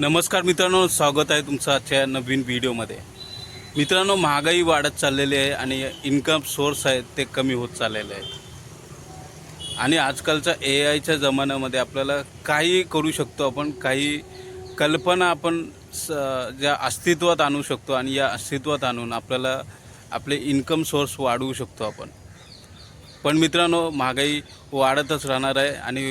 नमस्कार मित्रांनो स्वागत आहे तुमचं आजच्या नवीन व्हिडिओमध्ये. मित्रांनो महागाई वाढत चाललेली आहे आणि इन्कम सोर्स आहेत ते कमी होत चाललेले आहेत. आणि आजकालच्या ए आयच्या जमान्यामध्ये आपल्याला काही करू शकतो आपण काही कल्पना आपण स ज्या अस्तित्वात आणू शकतो आणि या अस्तित्वात आणून आपल्याला आपले इन्कम सोर्स वाढवू शकतो आपण. पण मित्रांनो महागाई वाढतच राहणार आहे आणि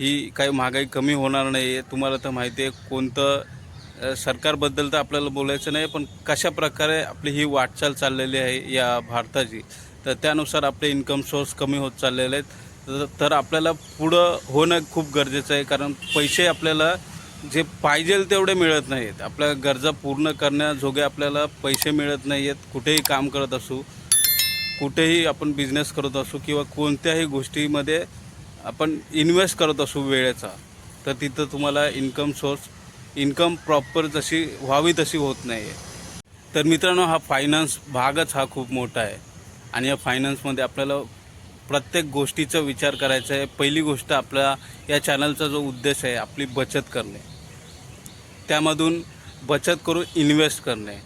ही काही महागाई कमी होणार नाही आहे तुम्हाला तर माहिती आहे कोणतं सरकारबद्दल तर आपल्याला बोलायचं नाही पण कशा प्रकारे आपली ही वाटचाल चाललेली आहे या भारताची तर त्यानुसार आपले इन्कम सोर्स कमी होत चाललेले आहेत. तर- तर आपल्याला पुढं होणं खूप गरजेचं आहे कारण पैसे आपल्याला जे पाहिजे तेवढे मिळत नाहीत आपल्या गरजा पूर्ण करण्याजोगे आपल्याला पैसे मिळत नाही आहेत कुठेही काम करत असू कुठेही आपण बिझनेस करत असू किंवा कोणत्याही गोष्टीमध्ये आपण इन्व्हेस्ट करत असू वेळेचा तर तिथं तुम्हाला इन्कम सोर्स इन्कम प्रॉपर जशी व्हावी तशी होत नाही आहे तर मित्रांनो हा फायनान्स भागच हा खूप मोठा आहे. आणि या फायनान्समध्ये आपल्याला प्रत्येक गोष्टीचा विचार करायचा आहे. पहिली गोष्ट आपल्या या चॅनलचा जो उद्देश आहे आपली बचत करणे. त्यामधून बचत करून इन्व्हेस्ट करणे.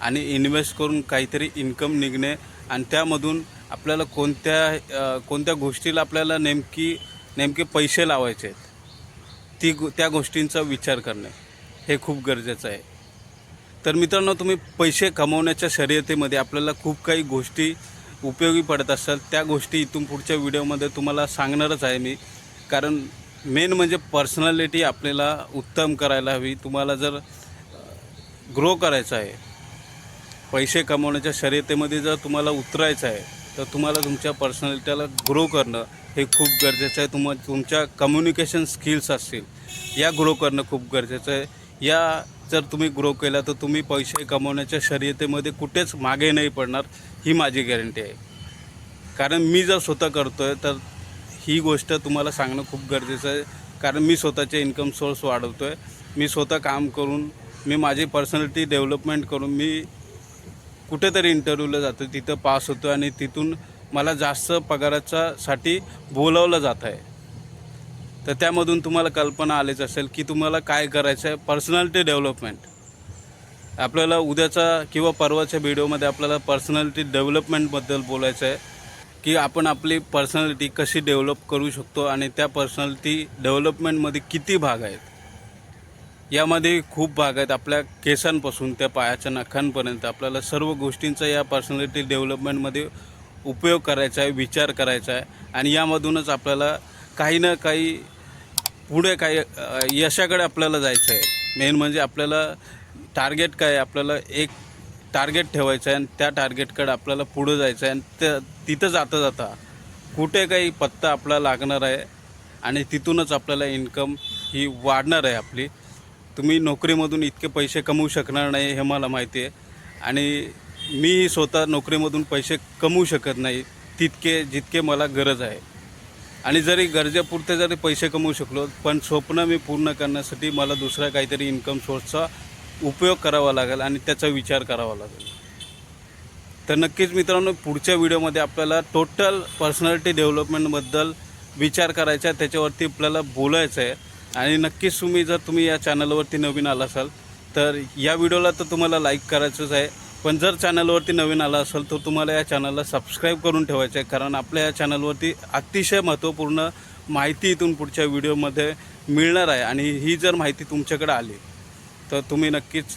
आणि इन्व्हेस्ट करून काहीतरी इन्कम निघणे आणि त्यामधून आपल्याला कोणत्या कोणत्या गोष्टीला आपल्याला नेमकी नेमके पैसे लावायचे आहेत ती त्या गोष्टींचा विचार करणे हे खूप गरजेचं आहे. तर मित्रांनो तुम्ही पैसे कमवण्याच्या शर्यतीमध्ये आपल्याला खूप काही गोष्टी उपयोगी पडत असतात. त्या गोष्टी इथून पुढच्या व्हिडिओमध्ये तुम्हाला सांगणारच आहे मी. कारण मेन म्हणजे पर्सनॅलिटी आपल्याला उत्तम करायला हवी. तुम्हाला जर ग्रो करायचं आहे पैसे कमवण्याच्या शर्यतीमध्ये जर तुम्हाला उतरायचं आहे तर तुम्हाला तुमच्या पर्सनॅलिटीला ग्रो करणं हे खूप गरजेचं आहे. तुम तुमच्या कम्युनिकेशन स्किल्स असतील या ग्रो करणं खूप गरजेचं आहे. या जर तुम्ही ग्रो केला तर तुम्ही पैसे कमवण्याच्या शर्यतीमध्ये कुठेच मागे नाही पडणार ही माझी गॅरंटी आहे. कारण मी जर स्वतः करतो आहे तर ही गोष्ट तुम्हाला सांगणं खूप गरजेचं आहे. कारण मी स्वतःचे इन्कम सोर्स वाढवतो आहे मी स्वतः काम करून मी माझी पर्सनॅलिटी डेव्हलपमेंट करून मी कुठेतरी इंटरव्ह्यूला जातो तिथं पास होतो आणि तिथून मला जास्त पगाराच्या साठी बोलवलं जात आहे. तर त्यामधून तुम्हाला कल्पना आलीच असेल की तुम्हाला काय करायचं आहे पर्सनॅलिटी डेव्हलपमेंट आपल्याला उद्याचा किंवा परवाच्या व्हिडिओमध्ये आपल्याला पर्सनॅलिटी डेव्हलपमेंटबद्दल बोलायचं आहे की आपण आपली पर्सनॅलिटी कशी डेव्हलप करू शकतो आणि त्या पर्सनॅलिटी डेव्हलपमेंटमध्ये किती भाग आहेत. यामध्ये खूप भाग आहेत. आपल्या केसांपासून त्या पायाच्या नखांपर्यंत आपल्याला सर्व गोष्टींचा या पर्सनॅलिटी डेव्हलपमेंटमध्ये उपयोग करायचा आहे विचार करायचा आहे. आणि यामधूनच आपल्याला काही ना काही पुढे काही यशाकडे आपल्याला जायचं आहे. मेन म्हणजे आपल्याला टार्गेट काय आपल्याला एक टार्गेट ठेवायचं आहे आणि त्या टार्गेटकडे आपल्याला पुढं जायचं आहे. आणि त्या तिथं जाता जाता कुठे काही पत्ता आपला लागणार आहे आणि तिथूनच आपल्याला इन्कम ही वाढणार आहे आपली. तुम्ही नोकरीमधून इतके पैसे कमवू शकणार नाही हे मला माहिती आहे. आणि मी स्वतः नोकरीमधून पैसे कमवू शकत नाही तितके जितके मला गरज आहे. आणि जरी गरजेपुरते जरी पैसे कमवू शकलो पण स्वप्न मी पूर्ण करण्यासाठी मला दुसरा काहीतरी इन्कम सोर्सचा उपयोग करावा लागेल आणि त्याचा विचार करावा लागेल. तर नक्कीच मित्रांनो पुढच्या व्हिडिओमध्ये आपल्याला टोटल पर्सनॅलिटी डेव्हलपमेंटबद्दल विचार करायचा आहे. त्याच्यावरती आपल्याला बोलायचं आहे. आणि नक्कीच तुम्ही जर तुम्ही या चॅनलवरती नवीन आला असाल तर या व्हिडिओला तर तुम्हाला लाईक करायचंच आहे. पण जर चॅनलवरती नवीन आला असेल तर तुम्हाला या चॅनलला सबस्क्राईब करून ठेवायचं आहे. कारण आपल्या या चॅनलवरती अतिशय महत्त्वपूर्ण माहिती इथून पुढच्या व्हिडिओमध्ये मिळणार आहे. आणि ही जर माहिती तुमच्याकडे आली तर तुम्ही नक्कीच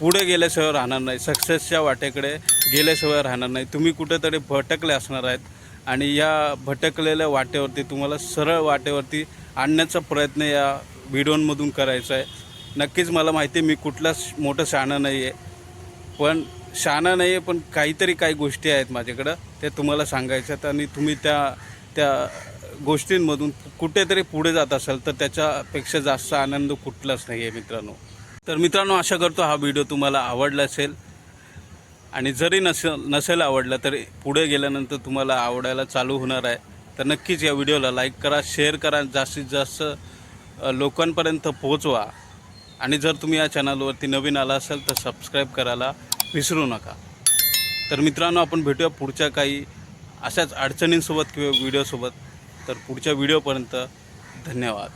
पुढे गेल्याशिवाय राहणार नाही. सक्सेसच्या वाटेकडे गेल्याशिवाय राहणार नाही. तुम्ही कुठेतरी भटकले असणार आहेत. आणि या भटकलेल्या वाटेवरती तुम्हाला सरळ वाटेवरती आणण्याचा प्रयत्न या व्हिडिओमधून करायचा आहे. नक्कीच मला माहिती आहे मी कुठलाच मोठं शहाणं नाही आहे. पण शहाणा नाही आहे पण काहीतरी काही गोष्टी आहेत माझ्याकडं त्या तुम्हाला सांगायच्यात आणि तुम्ही त्या त्या गोष्टींमधून कुठेतरी पुढे जात असाल तर त्याच्यापेक्षा जास्त आनंद कुठलाच नाही आहे मित्रांनो. तर मित्रांनो आशा करतो हा व्हिडिओ तुम्हाला आवडला असेल. आणि जरी नसेल नसेल आवडला तरी पुढे गेल्यानंतर तुम्हाला आवडायला चालू होणार आहे. तर नक्कीच या व्हिडिओला लाईक करा शेअर करा जास्तीत जास्त लोकांपर्यंत पोहोचवा. आणि जर तुम्ही या चॅनलवरती नवीन आला असाल तर सबस्क्राईब करायला विसरू नका. तर मित्रांनो आपण भेटूया पुढच्या काही अशाच अडचणींसोबत किंवा व्हिडिओसोबत. तर पुढच्या व्हिडिओपर्यंत धन्यवाद.